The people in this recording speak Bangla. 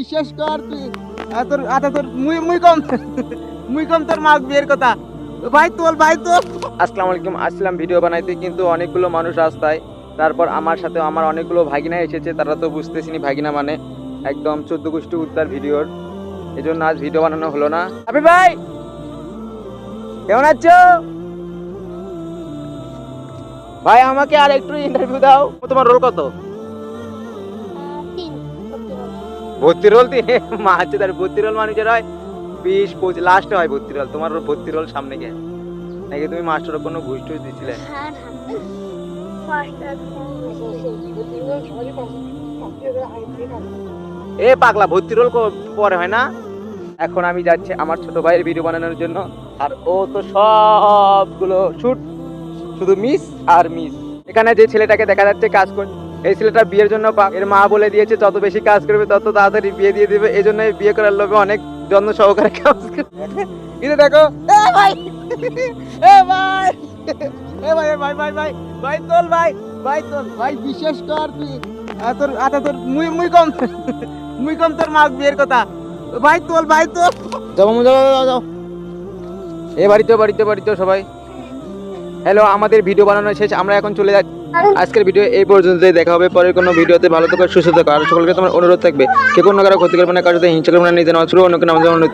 বিশ্বাস কর তুই। তোর আচ্ছা তোর মুই মুই কম মুই কম তোর মাছ বিয়ের কথা। ভাই তোল ভাই তোল। আসসালামু আলাইকুম আসলাম ভিডিও বানাইতে কিন্তু অনেকগুলো মানুষ রাস্তায় তারপর আমার সাথে আমার অনেকগুলো ভাগিনা এসেছে তারা তো বুঝতেছিনি ভাগিনা মানে। একদম চোদ্দ গোষ্ঠী উত্তর ভিডিওর। এই জন্য আজ ভিডিও বানানো হলো না। আপনি ভাই! কেমন আছো? ভাই আমাকে আর একটু ইন্টারভিউ দাও। তোমার রোল কত? ভর্তি রোল দিয়ে মাছ তার ভর্তি রোল মানুষের হয় বিশ পঁচিশ লাস্টে হয় ভর্তি রোল তোমার ভর্তি রোল সামনে গিয়ে। নাকি তুমি মাস্টার কোনো ঘুষ টুস দিছিলে? হ্যাঁ এ পাগলা ভর্তি রোল পরে হয় না? এখন আমি যাচ্ছি আমার ছোট ভাইয়ের ভিডিও বানানোর জন্য। আর ও তো সবগুলো শুট শুধু মিস আর মিস এখানে যে ছেলেটাকে দেখা যাচ্ছে কাজ করে এই ছেলেটা বিয়ের জন্য এর মা বলে দিয়েছে যত বেশি কাজ করবে তত তাড়াতাড়ি বিয়ে দিয়ে দিবে। এই জন্য বিয়ে করার লোভে অনেক যত্ন সহকারে কাজ করে। দেখো? এ ভাই এ ভাই এ ভাই ভাই ভাই ভাই ভাই তোল ভাই ভাই তোল। ভাই বিশেষ কর তুই। তোর আচ্ছা তোর মুই মুই কম মুই কম তোর মাছ বিয়ের কথা। ভাই তোল ভাই তোল। যাও যাও যাও। এ বাড়িতে বাড়িতে বাড়িতে সবাই। হ্যালো আমাদের ভিডিও বানানো শেষ, আমরা এখন চলে যাচ্ছি। আজকের ভিডিও এই পর্যন্তই, দেখা হবে পরের কোনো ভিডিওতে। ভালো থাকবে সুস্থ থাকো, আর সকলকে তোমার অনুরোধ থাকবে কে কোনো কারও ক্ষতি করবে না, কারও হিংসা করবে না নিজের অন্য কোনো অনুরোধ